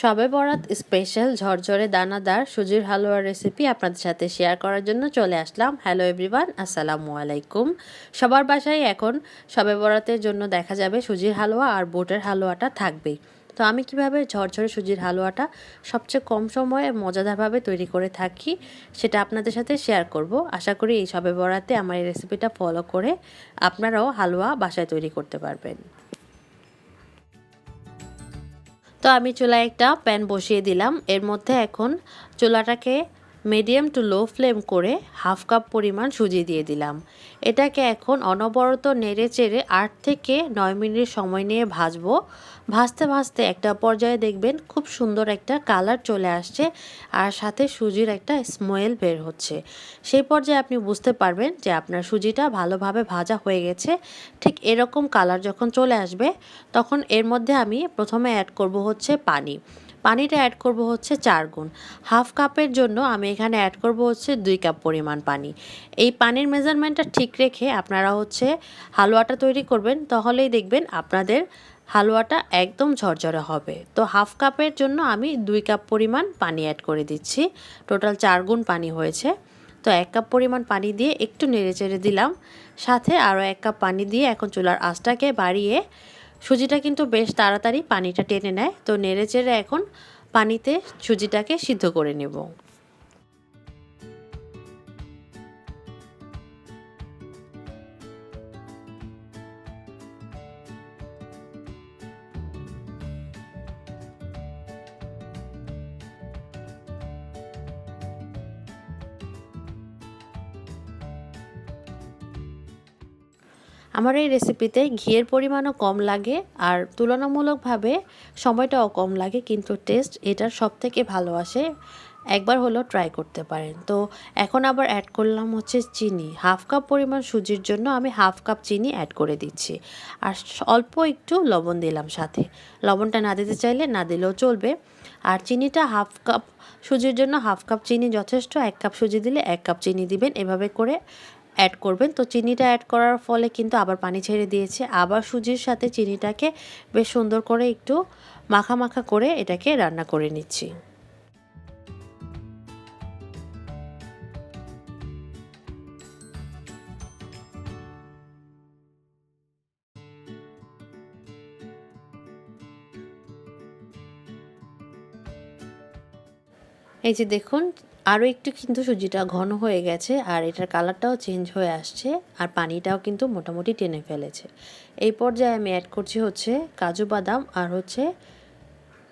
সবে বরাত স্পেশাল ঝরঝরে দানাদার সুজির হালুয়ার রেসিপি আপনাদের সাথে শেয়ার করার জন্য চলে আসলাম। হ্যালো এভরিওয়ান আসসালামু আলাইকুম। সবার বাসায় এখন সবে বরাতের জন্য দেখা যাবে সুজির হালুয়া আর বোটের হালুয়াটা থাকবেই। তো আমি কীভাবে ঝরঝরে সুজির হালুয়াটা সবচেয়ে কম সময়ে মজাদারভাবে তৈরি করে থাকি সেটা আপনাদের সাথে শেয়ার করব। আশা করি এই সবে বরাতে আমার এই রেসিপিটা ফলো করে আপনারাও হালুয়া বাসায় তৈরি করতে পারবেন। আমি চুলায় একটা প্যান বসিয়ে দিলাম। এর মধ্যে এখন চুলাটাকে মিডিয়াম টু লো ফ্লেম করে হাফ কাপ পরিমাণ সুজি দিয়ে দিলাম। এটাকে এখন অনবরত নেড়ে চেড়ে আট থেকে নয় মিনিট সময় নিয়ে ভাজবো। ভাজতে ভাজতে একটা পর্যায়ে দেখবেন খুব সুন্দর একটা কালার চলে আসছে আর সাথে সুজির একটা স্মেল বের হচ্ছে। সেই পর্যায়ে আপনি বুঝতে পারবেন যে আপনার সুজিটা ভালোভাবে ভাজা হয়ে গেছে। ঠিক এরকম কালার যখন চলে আসবে, তখন এর মধ্যে আমি প্রথমে অ্যাড করব হচ্ছে পানি। পানিটা অ্যাড করব হচ্ছে চার গুণ। হাফ কাপের জন্য আমি এখানে অ্যাড করব হচ্ছে দুই কাপ পরিমাণ পানি। এই পানির মেজারমেন্টটা ঠিক রেখে আপনারা হচ্ছে হালুয়াটা তৈরি করবেন, তাহলেই দেখবেন আপনাদের হালুয়াটা একদম ঝরঝরে হবে। তো হাফ কাপের জন্য আমি দুই কাপ পরিমাণ পানি অ্যাড করে দিচ্ছি। টোটাল চার গুণ পানি হয়েছে। তো এক কাপ পরিমাণ পানি দিয়ে একটু নেড়ে চেড়ে দিলাম। সাথে আরও এক কাপ পানি দিয়ে এখন চুলার আঁচটাকে বাড়িয়ে সুজিটা কিন্তু বেশ তাড়াতাড়ি পানিটা টেনে নেয়। তো নেড়ে চেড়ে এখন পানিতে সুজিটাকে সিদ্ধ করে নেব। আমার এই রেসিপিতে ঘিয়ের পরিমাণও কম লাগে আর তুলনামূলকভাবে সময়টাও কম লাগে, কিন্তু টেস্ট এটার সব থেকে ভালো আসে। একবার হলো ট্রাই করতে পারেন। তো এখন আবার অ্যাড করলাম হচ্ছে চিনি। হাফ কাপ পরিমাণ সুজির জন্য আমি হাফ কাপ চিনি অ্যাড করে দিচ্ছি। আর অল্প একটু লবণ দিলাম সাথে। লবণটা না দিতে চাইলে না দিলেও চলবে। আর চিনিটা হাফ কাপ সুজির জন্য হাফ কাপ চিনি যথেষ্ট। এক কাপ সুজি দিলে এক কাপ চিনি দিবেন। এভাবে করে অ্যাড করবেন। তো চিনিটা অ্যাড করার ফলে কিন্তু আবার পানি ছেড়ে দিয়েছে। আবার সুজির সাথে চিনিটাকে বেশ সুন্দর করে একটু মাখা মাখা করে এটাকে রান্না করে নিচ্ছি। এই যে দেখুন আরও একটু কিন্তু সুজিটা ঘন হয়ে গেছে আর এটার কালারটাও চেঞ্জ হয়ে আসছে আর পানিটাও কিন্তু মোটামুটি টেনে ফেলেছে। এই পর্যায়ে আমি অ্যাড করছি হচ্ছে কাজু বাদাম আর হচ্ছে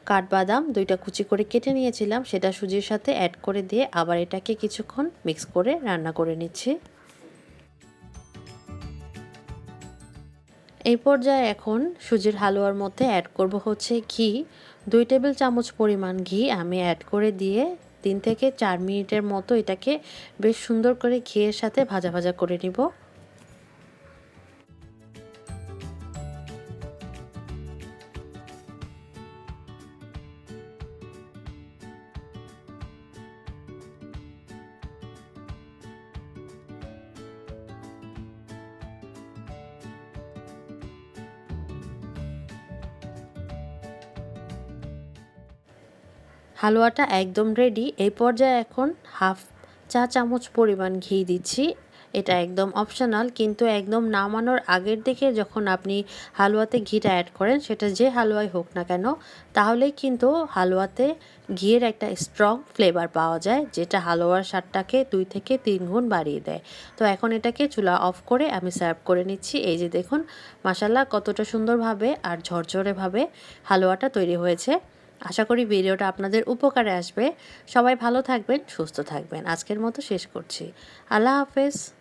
কাঠবাদাম। দুইটা কুচি করে কেটে নিয়েছিলাম, সেটা সুজির সাথে অ্যাড করে দিয়ে আবার এটাকে কিছুক্ষণ মিক্স করে রান্না করে নিচ্ছি। এই পর্যায়ে এখন সুজির হালুয়ার মধ্যে অ্যাড করব হচ্ছে ঘি। দুই টেবিল চামচ পরিমাণ ঘি আমি অ্যাড করে দিয়ে তিন থেকে চার মিনিটের মতো এটাকে বেশ সুন্দর করে ঘিয়ের সাথে ভাজা ভাজা করে নিব। হালুয়াটা একদম রেডি এই পর্যায়ে এখন হাফ চা চামচ পরিমাণ ঘি দিচ্ছি। এটা একদম অপশনাল কিন্তু একদম নামানোর আগের দিকে যখন আপনি হালুয়াতে ঘিটা অ্যাড করেন, সেটা যে হালুয়াই হোক না কেন, তাহলেই কিন্তু হালুয়াতে ঘিয়ের একটা স্ট্রং ফ্লেভার পাওয়া যায়, যেটা হালুয়ার স্বাদটাকে দুই থেকে তিন গুণ বাড়িয়ে দেয়। তো এখন এটাকে চুলা অফ করে আমি সার্ভ করে নিচ্ছি। এই যে দেখুন মাসাল্লাহ কতটা সুন্দরভাবে আর ঝরঝরেভাবে হালুয়াটা তৈরি হয়েছে। আশা করি ভিডিওটা আপনাদের উপকারে আসবে। সবাই ভালো থাকবেন, সুস্থ থাকবেন। আজকের মতো শেষ করছি। আল্লাহ হাফেজ।